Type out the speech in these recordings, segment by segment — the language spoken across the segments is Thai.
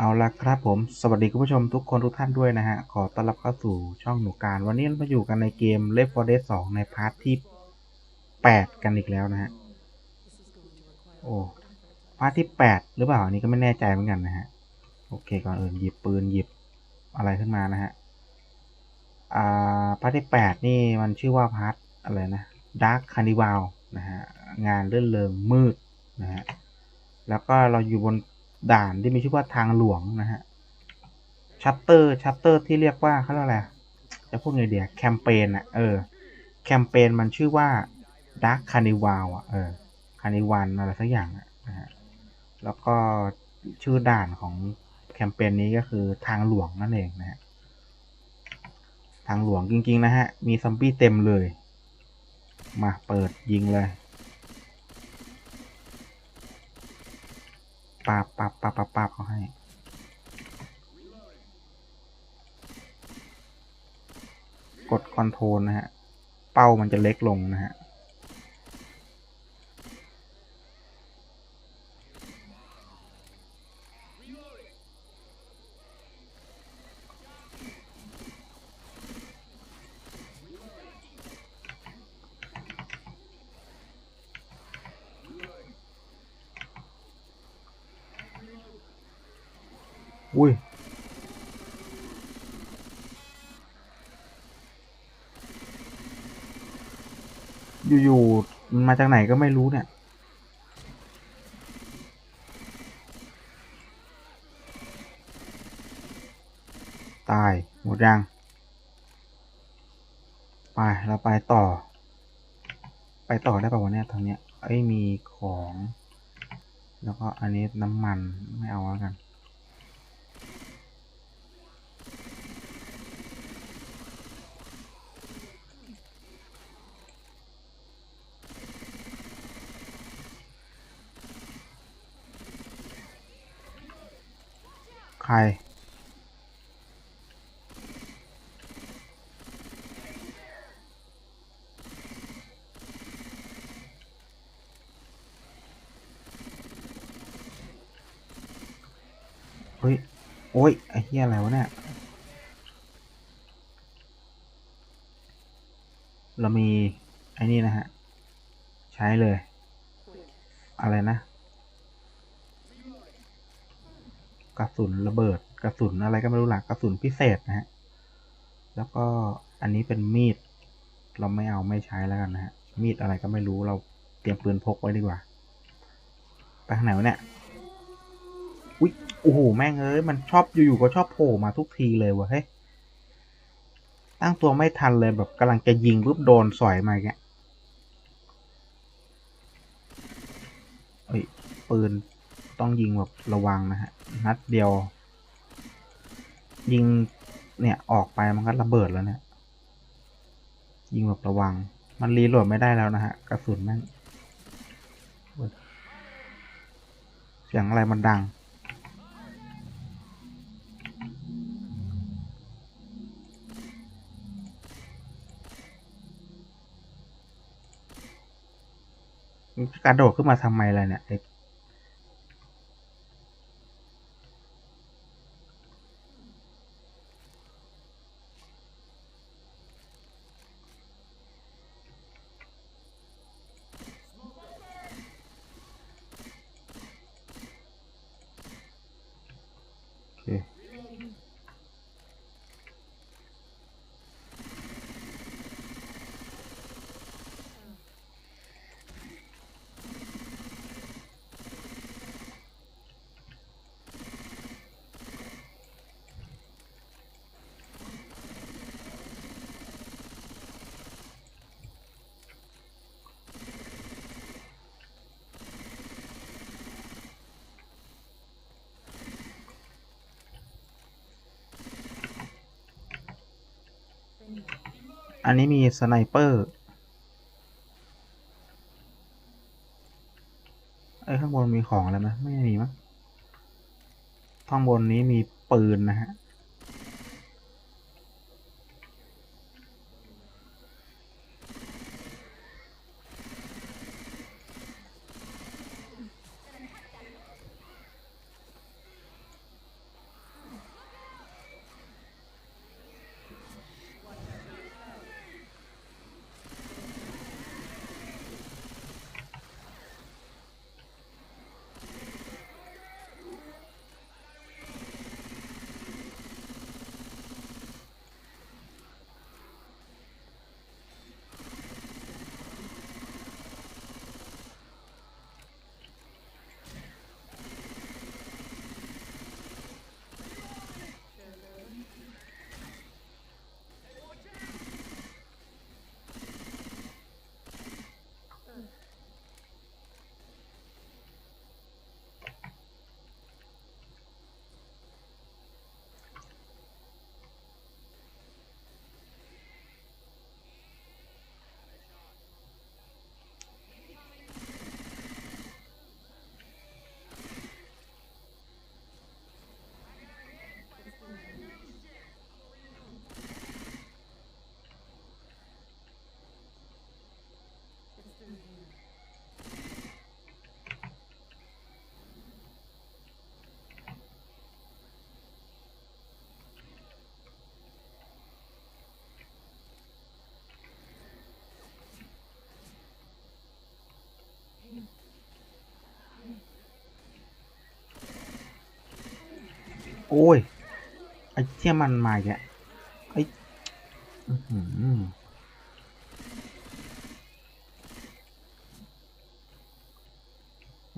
เอาละครับผม สวัสดีคุณผู้ชมทุกคนทุกท่านด้วยนะฮะ ขอต้อนรับเข้าสู่ช่องหนูการ วันนี้เราอยู่กันในเกม Left 4 Dead 2 ในพาร์ทที่ 8 กันอีกแล้วนะฮะ โอ้ พาร์ทที่ 8 หรือเปล่า อันนี้ก็ไม่แน่ใจเหมือนกันนะฮะ โอเค ก่อนอื่นหยิบปืนหยิบอะไรขึ้นมานะฮะ อ่า พาร์ทที่ 8 นี่มันชื่อว่าพาร์ทอะไรนะ Dark Carnival นะฮะ งานเลื่อนเริงมืดนะฮะ แล้วก็เราอยู่บน ด่านที่มีชื่อว่าทางหลวงนะฮะชัตเตอร์ชัตเตอร์ที่เรียกว่าเขาเรียกอะไรจะพูดไงเดียแคมเปญอะเออแคมเปญมันชื่อว่า Dark Carnival อะเออคานิวันอะไรสักอย่างอะนะฮะแล้วก็ชื่อด่านของแคมเปญนี้ก็คือทางหลวงนั่นเองนะฮะทางหลวงจริงๆนะฮะ มีซอมบี้เต็มเลย มาเปิดยิงเลย ปาบปาบปาบปาบปาบเขาให้กดคอนโทรลนะฮะ เป้ามันจะเล็กลงนะฮะ อุ้ยอยู่ๆมันมาจากไหนก็ไม่รู้เนี่ย ตาย หมดยัง ไปเราไปต่อ ไปต่อได้ป่าวเนี่ยทางเนี้ย เอ้ย มีของ แล้วก็อันนี้น้ำมันไม่เอาแล้วกัน ใคร เฮ้ย โอ้ย ไอ้เหี้ยอะไรวะเนี่ย เรามี ไอ้นี่นะฮะ ใช้เลย อะไรนะ กระสุนระเบิด กระสุนอะไรก็ไม่รู้หลักกระสุนพิเศษนะฮะ แล้วก็อันนี้เป็นมีด เราไม่เอาไม่ใช้แล้วกันนะฮะ มีดอะไรก็ไม่รู้เราเตรียมปืนพกไว้ดีกว่า ไปทางไหนวะเนี่ย อุ๊ย โอ้โห แม่งเอ้ย มันชอบอยู่ๆก็ชอบโผล่มาทุกทีเลยวะเฮ้ย ตั้งตัวไม่ทันเลยแบบกำลังจะยิงปุ๊บโดนสอยมาอย่างเงี้ยเอ้ยปืน ต้องยิงแบบระวังนะฮะ นัดเดียว ยิงเนี่ยออกไปมันก็ระเบิดแล้วเนี่ยยิงแบบระวัง มันรีโหลดไม่ได้แล้วนะฮะกระสุนแม่งเว้ยเสียงอะไรมันดัง กระโดดขึ้นมาทำไมล่ะเนี่ย อันนี้มีสไนเปอร์เอ้ยข้างบนมีของอะไรไหมไม่มีมั้งข้างบนนี้มีปืนนะฮะ โอ้ย ไอ้เที่ยมันมาอีกไอ้อื้อหือ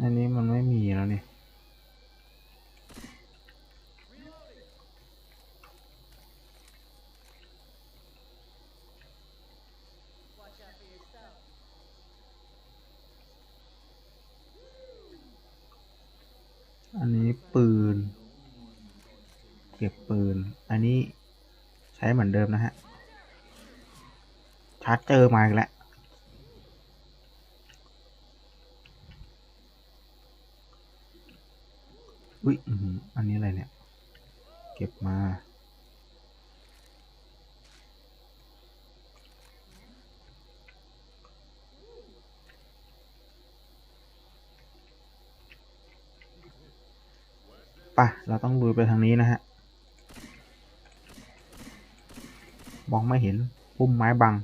อันนี้มันไม่มีแล้วนี่อันนี้ปืน เก็บปืน อันนี้ใช้เหมือนเดิมนะฮะ ชาร์จเจอมาอีกแล้ว อุ๊ยอันนี้อะไรเนี่ย เก็บมาป่ะเราต้องลุยไปทางนี้นะฮะ มองไม่เห็นพุ่มไม้บัง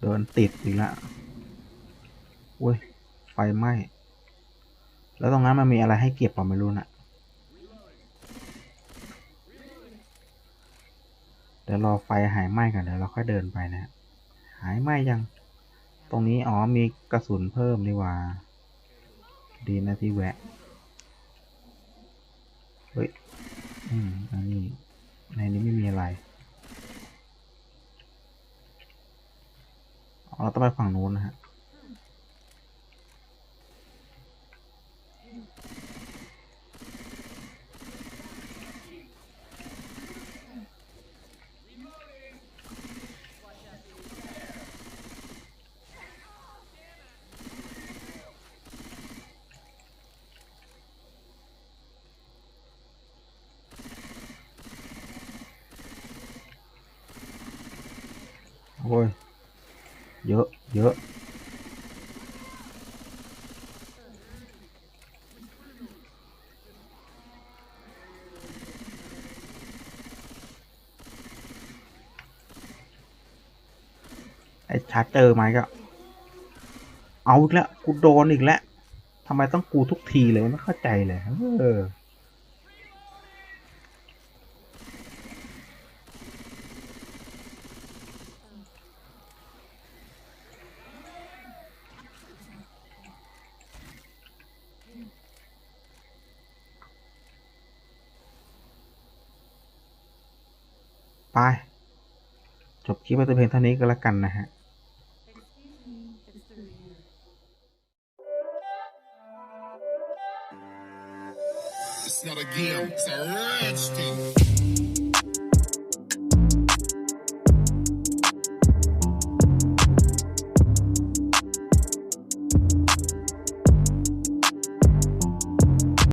เดินติดอีกล้วอุ้ย ไฟไหม้ แล้วตรงนั้นมันมีอะไรให้เก็บเปล่าไม่รู้น่ะ ดี๋ยวรอไฟหายไหม้ก่อนเดี๋ยวเราค่อยเดินไปนะฮะหายไหม้ยัง ตรงนี้อ๋อมีกระสุนเพิ่มนี่ว่า ดีนะที่แวะ เฮ้ย อืมอันนี้ในนี้ไม่มีอะไรเราต้องไปฝั่งนู้นนะฮะ โอ้ย เยอะ เยอะ ไอ้ชาร์เจอไหมก็ เอาอีกแล้ว กูโดนอีกแล้วทำไมต้องกูทุกทีเลย ไม่เข้าใจเลย เออ ไป จบคลิปไปแต่เพียงเท่านี้ก็แล้วกันนะฮะ It's not a game, it's a rich thing.